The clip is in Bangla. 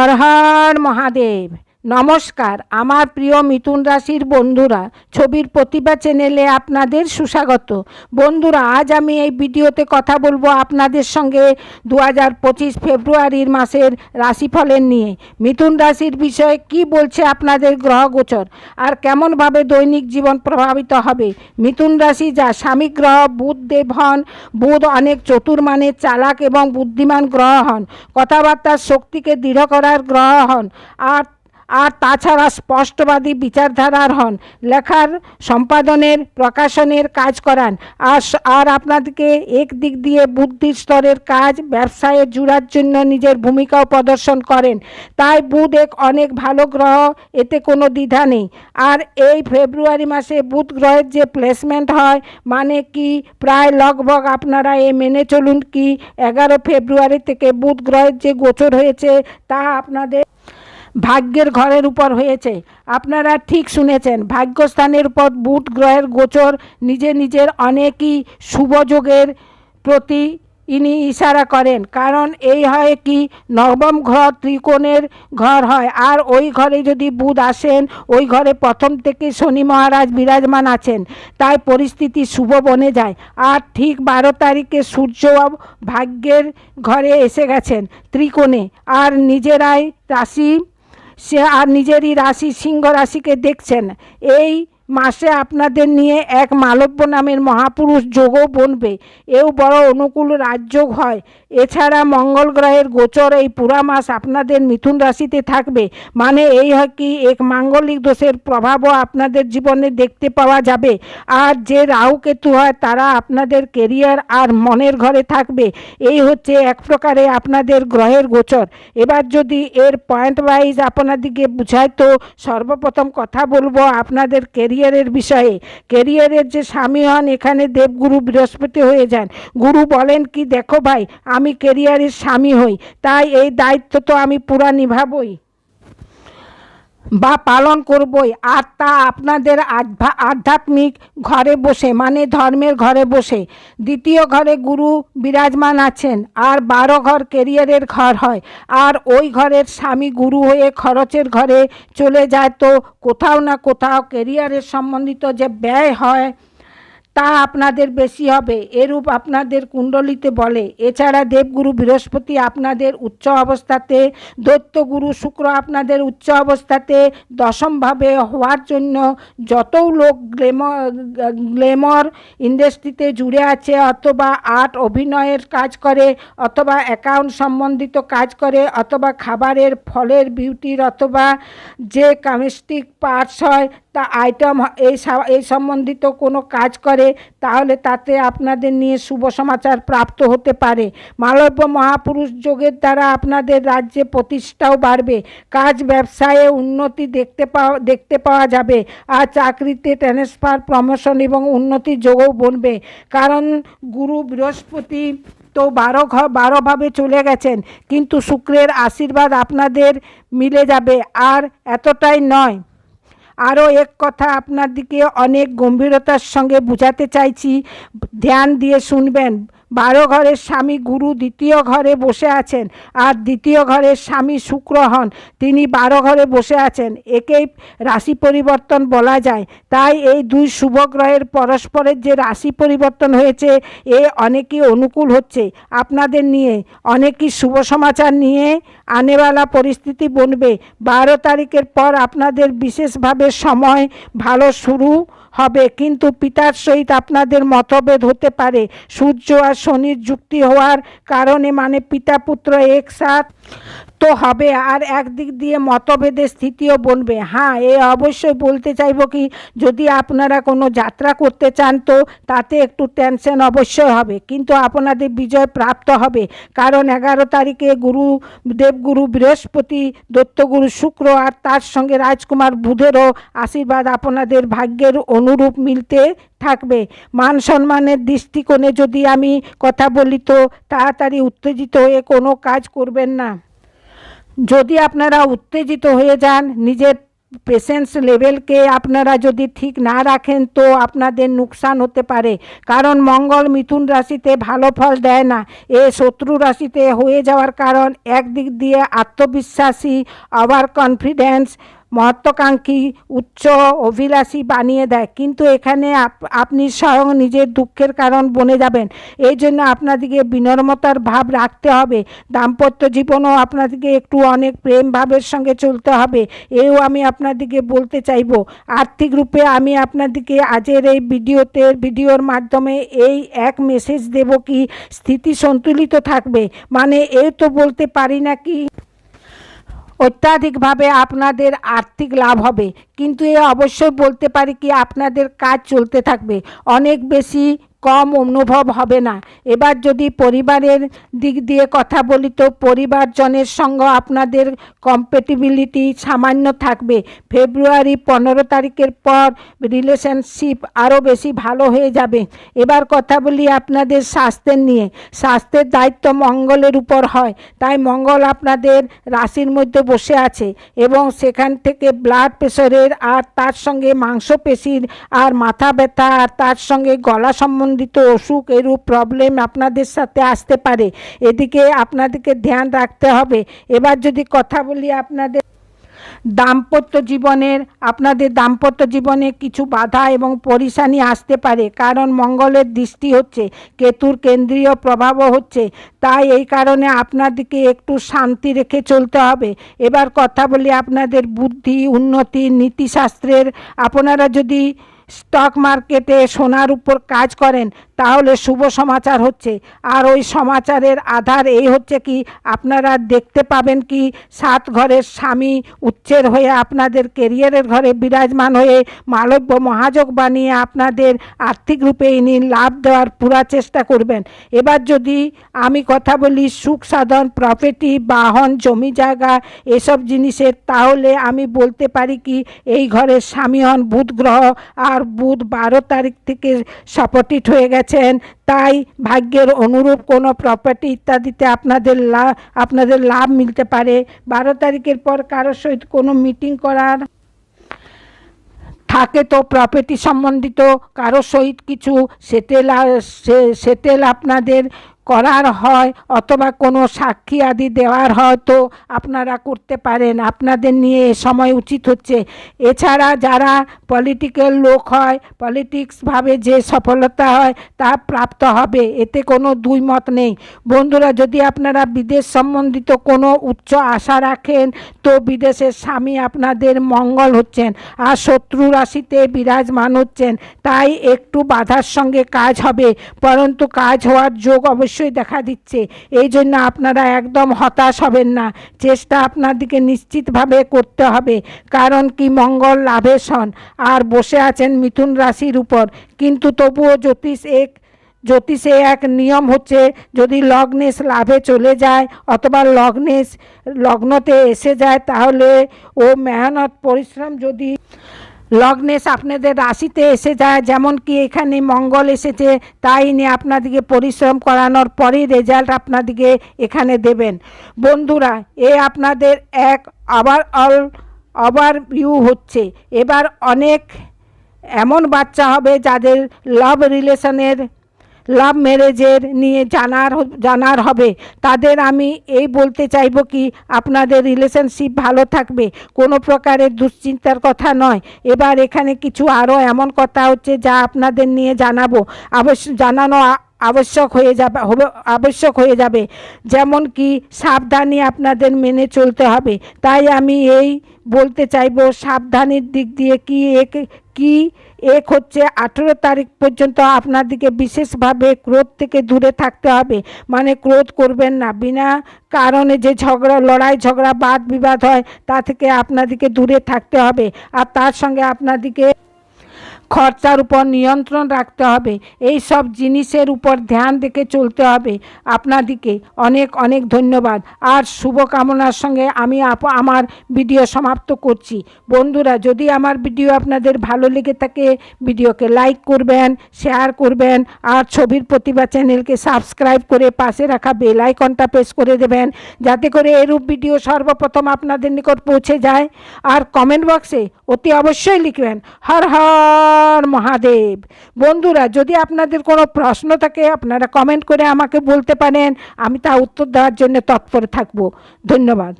হর হর মহাদেব। নমস্কার, আমার প্রিয় মিথুন রাশির বন্ধুরা, ছবির প্রতিভা চ্যানেলে আপনাদের সুস্বাগত। বন্ধুরা, আজ আমি এই ভিডিওতে কথা বলব আপনাদের সঙ্গে দু হাজার পঁচিশ ফেব্রুয়ারির মাসের রাশিফলের নিয়ে। মিথুন রাশির বিষয়ে কি বলছে আপনাদের গ্রহ গোচর? আর কেমনভাবে দৈনিক জীবন প্রভাবিত হবে? মিথুন রাশি যা স্বামী গ্রহ, বুধ দেব হন, বুধ অনেক চতুর্মানের চালাক এবং বুদ্ধিমান গ্রহ হন, কথাবার্তার শক্তিকে দৃঢ় করার গ্রহ হন, আর আর তাছাড়া স্পষ্টবাদী বিচারধারার হন। লেখার, সম্পাদনের, প্রকাশনের কাজ করান। আর আর আপনাদেরকে এক দিক দিয়ে বুদ্ধির স্তরের কাজ, ব্যবসায়ে জুড়ার জন্য নিজের ভূমিকাও প্রদর্শন করেন। তাই বুধ এক অনেক ভালো গ্রহ, এতে কোনো দ্বিধা নেই। আর এই ফেব্রুয়ারি মাসে বুধ গ্রহের যে প্লেসমেন্ট হয় মানে কি, প্রায় লগভগ আপনারা এ মেনে চলুন কি, এগারো ফেব্রুয়ারি থেকে বুধ গ্রহের যে গোচর হয়েছে, তা আপনাদের ভাগ্যের ঘরের উপর হয়েছে। আপনারা ঠিক শুনেছেন, ভাগ্যস্থানের উপর বুধ গ্রহের গোচর নিজে নিজের অনেকই শুভযোগের প্রতি ইনি ইশারা করেন। কারণ এই হয় কি, নবম ঘর ত্রিকোণের ঘর হয়। আর ওই ঘরে যদি বুধ আসেন, ওই ঘরে প্রথম থেকে শনি মহারাজ বিরাজমান আছেন। তাই পরিস্থিতি শুভ বনে যায়। আর ঠিক বারো তারিখে সূর্য ভাগ্যের ঘরে এসে গেছেন ত্রিকোণে। আর নিজেরাই রাশি সে আর নিজেরই রাশি সিংহ রাশিকে দেখছেন। এই মাসে আপনাদের নিয়ে এক মালব্য নামের মহাপুরুষ যোগও বনবে। এও বড় অনুকূল রাজযোগ হয়। এছাড়া মঙ্গল গ্রহের গোচর এই পুরা মাস আপনাদের মিথুন রাশিতে থাকবে। মানে এই হয় কি, এক মাঙ্গলিক দোষের প্রভাবও আপনাদের জীবনে দেখতে পাওয়া যাবে। আর যে রাহু কেতু হয়, তারা আপনাদের কেরিয়ার আর মনের ঘরে থাকবে। এই হচ্ছে এক প্রকারে আপনাদের গ্রহের গোচর। এবার যদি এর পয়েন্ট ওয়াইজ আপনাদিকে বুঝায় তো সর্বপ্রথম কথা বলব আপনাদের কেরিয়ারের বিষয়ে। কেরিয়ারের যে স্বামী হন, এখানে দেবগুরু বৃহস্পতি হয়ে যান। গুরু বলেন কি, দেখো ভাই, আমি কেরিয়ারের স্বামী হই, তাই এই দায়িত্ব তো আমি পুরা নিভাবই। বা পালন করবই। আর তা আপনাদের আধ্যা- আধ্যাত্মিক ঘরে বসে মানে ধর্মের ঘরে বসে। দ্বিতীয় ঘরে গুরু বিরাজমান আছেন, আর বারো ঘর কেরিয়ারের ঘর হয়। আর ওই ঘরের স্বামী গুরু হয়ে খরচের ঘরে চলে যায়, তো কোথাও না কোথাও কেরিয়ারের সম্বন্ধিত যে ব্যয় হয় তা আপনাদের বেশি হবে। এরূপ আপনাদের কুণ্ডলিতে বলে। এছাড়া দেবগুরু বৃহস্পতি আপনাদের উচ্চ অবস্থাতে, দৈত্যগুরু শুক্র আপনাদের উচ্চ অবস্থাতে দশমভাবে হওয়ার জন্য যতও লোক গ্লেমর গ্লেমর ইন্ডাস্ট্রিতে জুড়ে আছে অথবা আর্ট, অভিনয়ের কাজ করে অথবা অ্যাকাউন্ট সম্বন্ধিত কাজ করে অথবা খাবারের ফলের বিউটির অথবা যে কামিস্টিক পার্টস হয় তা আইটেম এই এই সম্বন্ধিত কোনো কাজ করে, তাহলে তাতে আপনাদের নিয়ে শুভ সমাচার প্রাপ্ত হতে পারে। মালব্য মহাপুরুষ যোগের দ্বারা আপনাদের রাজ্যে প্রতিষ্ঠাও বাড়বে। কাজ ব্যবসায়ে উন্নতি দেখতে পাওয়া দেখতে পাওয়া যাবে। আর চাকরিতে ট্রান্সফার প্রমোশন এবং উন্নতির যোগও বনবে। কারণ গুরু বৃহস্পতি তো বারো ঘর বারোভাবে চলে গেছেন, কিন্তু শুক্রের আশীর্বাদ আপনাদের মিলে যাবে। আর এতটাই নয় আরও এক কথা আপনার দিকে অনেক গম্ভীরতার সঙ্গে বোঝাতে চাইছি। ধ্যান দিয়ে শুনবেন। বারো ঘরের স্বামী গুরু দ্বিতীয় ঘরে বসে আছেন আর দ্বিতীয় ঘরের স্বামী শুক্র হন। তিনি বারো ঘরে বসে আছেন। একেই রাশি পরিবর্তন বলা যায়। তাই এই দুই শুভ গ্রহের পরস্পরের যে রাশি পরিবর্তন হয়েছে, এ অনেকই অনুকূল হচ্ছে। আপনাদের নিয়ে অনেকই শুভ সমাচার নিয়ে আনেওয়ালা পরিস্থিতি বনবে। বারো তারিখের পর আপনাদের বিশেষভাবে সময় ভালো শুরু হবে, কিন্তু পিতার সহিত আপনাদের মতভেদ হতে পারে। সূর্য আর শনির যুক্তি হওয়ার কারণে মানে পিতা পুত্র একসাথ তো হবে আর একদিক দিয়ে মতভেদের স্থিতিও বনবে। হ্যাঁ এ অবশ্যই বলতে চাইব কি, যদি আপনারা কোনো যাত্রা করতে চান তো তাতে একটু টেনশন অবশ্যই হবে। কিন্তু আপনাদের বিজয় প্রাপ্ত হবে। কারণ এগারো তারিখে গুরু, দেবগুরু, বৃহস্পতি, দত্তগুরু, শুক্র আর তার সঙ্গে রাজকুমার বুধেরও আশীর্বাদ আপনাদের ভাগ্যের অনুরূপ মিলতে থাকবে। মান সম্মানের দৃষ্টিকোণে যদি আমি কথা বলি তো তাড়াতাড়ি উত্তেজিত হয়ে কোনো কাজ করবেন না। যদি আপনারা উত্তেজিত হয়ে যান, নিজের পেশেন্স লেভেলকে আপনারা যদি ঠিক না রাখেন, তো আপনাদের নুকসান হতে পারে। কারণ মঙ্গল মিথুন রাশিতে ভালো ফল দেয় না। এ শত্রু রাশিতে হয়ে যাওয়ার কারণ একদিক দিয়ে আত্মবিশ্বাসী আবার কনফিডেন্স মহত্বাকাঙ্ক্ষী উচ্চ অভিলাষী বানিয়ে দেয়। কিন্তু এখানে আপ- আপনি স্বয়ং নিজের দুঃখের কারণ বনে যাবেন। এই জন্য আপনাদেরকে বিনম্রতার ভাব রাখতে হবে। দাম্পত্য জীবনও আপনাদেরকে একটু অনেক প্রেম ভাবের সঙ্গে চলতে হবে। এও আমি আপনাদেরকে বলতে চাইব। আর্থিক রূপে আমি আপনাদেরকে আজের এই ভিডিওতে, ভিডিওর মাধ্যমে এই এক মেসেজ দেব কি, স্থিতি সন্তুলিত থাকবে। মানে এই তো বলতে পারি না কি অত্যাধিকভাবে আপনাদের আর্থিক লাভ হবে। কিন্তু এ অবশ্যই বলতে পারি কি আপনাদের কাজ চলতে থাকবে। অনেক বেশি কম অনুভব হবে না। এবার যদি পরিবারের দিক দিয়ে কথা বলি তো পরিবারজনের সঙ্গে আপনাদের কম্পেটিবিলিটি সামান্য থাকবে। ফেব্রুয়ারি পনেরো তারিখের পর রিলেশনশিপ আরও বেশি ভালো হয়ে যাবে। এবার কথা বলি আপনাদের স্বাস্থ্যের নিয়ে। স্বাস্থ্যের দায়িত্ব মঙ্গলের উপর হয়, তাই মঙ্গল আপনাদের রাশির মধ্যে বসে আছে এবং সেখান থেকে ব্লাড প্রেশারের আর তার সঙ্গে মাংসপেশির আর মাথা ব্যথা আর তার সঙ্গে গলা সম্বন্ধিত অসুখ এরূপ প্রবলেম আপনাদের সাথে আসতে পারে। এদিকে আপনাদেরকে ধ্যান রাখতে হবে। এবার যদি কথা বলি আপনাদের দাম্পত্য জীবনের, আপনাদের দাম্পত্য জীবনে কিছু বাধা এবং পরিশানি আসতে পারে, কারণ মঙ্গলের দৃষ্টি হচ্ছে, কেতুর কেন্দ্রীয় প্রভাবও হচ্ছে। তাই এই কারণে আপনাদেরকে একটু শান্তি রেখে চলতে হবে। এবার কথা বলি আপনাদের বুদ্ধি, উন্নতি, নীতিশাস্ত্রের। আপনারা যদি স্টক মার্কেটে সোনার উপর কাজ করেন। তাহলে শুভ সমাচার হচ্ছে। আর ওই সমাচারের আধার এই হচ্ছে কি? আপনারা দেখতে পাবেন কি? সাত ঘরের স্বামী উচ্চের হয়ে আপনাদের কেরিয়ারের ঘরে বিরাজমান হয়ে মালব্য মহাযোগ বানিয়ে আপনাদের আর্থিক রূপে ইনি লাভ দেওয়ার পুরা চেষ্টা করবেন। এবার যদি আমি কথা বলি সুখ সাধন প্রপার্টি বাহন, জমি জায়গা এসব জিনিসের, তাহলে আমি বলতে পারি কি, এই ঘরের স্বামী হন বুধ গ্রহ, আর বুধ বারো তারিখ থেকে সপটিট হয়ে গেছেন তাই ভাগ্যের অনুরূপ কোনো প্রপার্টি ইত্যাদিতে আপনাদের লাভ আপনাদের লাভ মিলতে পারে। বারো তারিখের পর কারোর সহিত কোনো মিটিং করার থাকে তো প্রপার্টি সম্বন্ধিত, কারোর সহিত কিছু সেটেল সেটেল আপনাদের করার হয় অথবা কোনো সাক্ষী আদি দেওয়ার হয় তো আপনারা করতে পারেন। আপনাদের নিয়ে এ সময় উচিত হচ্ছে। এছাড়া যারা পলিটিক্যাল লোক হয় পলিটিক্সভাবে যে সফলতা হয় তা প্রাপ্ত হবে, এতে কোনো দুই মত নেই। বন্ধুরা, যদি আপনারা বিদেশ সম্বন্ধিত কোনো উচ্চ আশা রাখেন, তো বিদেশের স্বামী আপনাদের মঙ্গল হচ্ছেন আর শত্রু রাশিতে বিরাজমান হচ্ছেন। তাই একটু বাধার সঙ্গে কাজ হবে, পরন্তু কাজ হওয়ার যোগ অবশ্যই দেখা দিচ্ছে। এই জন্য আপনারা একদম হতাশ হবেন না। চেষ্টা আপনাদেরকে নিশ্চিতভাবে করতে হবে। কারণ কি মঙ্গল লাভেশ হন আর বসে আছেন মিথুন রাশির উপর। কিন্তু তবুও জ্যোতিষ এক জ্যোতিষে এক নিয়ম হচ্ছে, যদি লগ্নেশ লাভে চলে যায় অথবা লগ্নেশ লগ্নতে এসে যায়, তাহলে ও মেহনত, পরিশ্রম যদি লগ্নেশ আপনাদের রাশিতে এসে যায়, যেমন কি এখানে মঙ্গল এসেছে, তাই নিয়ে আপনাদেরকে পরিশ্রম করানোর পরই রেজাল্ট আপনাদেরকে এখানে দেবেন। বন্ধুরা, এ আপনাদের এক আবার অল, আবার ভিউ হচ্ছে। এবার অনেক এমন বাচ্চা হবে যাদের লাভ রিলেশনের লাভ ম্যারেজের নিয়ে জানার জানার হবে। তাদের আমি এই বলতে চাইব কি, আপনাদের রিলেশনশিপ ভালো থাকবে, কোনো প্রকারের দুশ্চিন্তার কথা নয়। এবার এখানে কিছু আরও এমন কথা হচ্ছে যা আপনাদের নিয়ে জানাব। অবশ্য জানানো আবশ্যক হয়ে যাবে, হবে, আবশ্যক হয়ে যাবে। যেমন কি সাবধানী আপনাদের মেনে চলতে হবে। তাই আমি এই বলতে চাইব, সাবধানের দিক দিয়ে কি এক কি এক হচ্ছে আঠেরো তারিখ পর্যন্ত আপনাদেরকে বিশেষভাবে ক্রোধ থেকে দূরে থাকতে হবে। মানে ক্রোধ করবেন না। বিনা কারণে যে ঝগড়া, লড়াই, ঝগড়া, বাদ বিবাদ হয়, তা থেকে আপনাদেরকে দূরে থাকতে হবে। আর তার সঙ্গে আপনাদেরকে খরচার উপর নিয়ন্ত্রণ রাখতে হবে। এই সব জিনিসের উপর ধ্যান রেখে চলতে হবে। আপনাদিকে অনেক অনেক ধন্যবাদ। আর শুভকামনার সঙ্গে আমি আমার ভিডিও সমাপ্ত করছি। বন্ধুরা, যদি আমার ভিডিও আপনাদের ভালো লেগে থাকে, ভিডিওকে লাইক করবেন, শেয়ার করবেন, আর ছবির প্রতিভা চ্যানেলকে সাবস্ক্রাইব করে পাশে রাখা বেল আইকনটা প্রেস করে দেবেন, যাতে করে এরূপ ভিডিও সর্বপ্রথম আপনাদের নিকট পৌঁছে যায়। আর কমেন্ট বক্সে অতি অবশ্যই লিখবেন, হর হর! হর মহাদেব। বন্ধুরা, যদি আপনাদের কোনো প্রশ্ন থাকে, আপনারা কমেন্ট করে আমাকে বলতে পারেন। আমি তা উত্তর দেওয়ার জন্য তৎপর থাকব। ধন্যবাদ।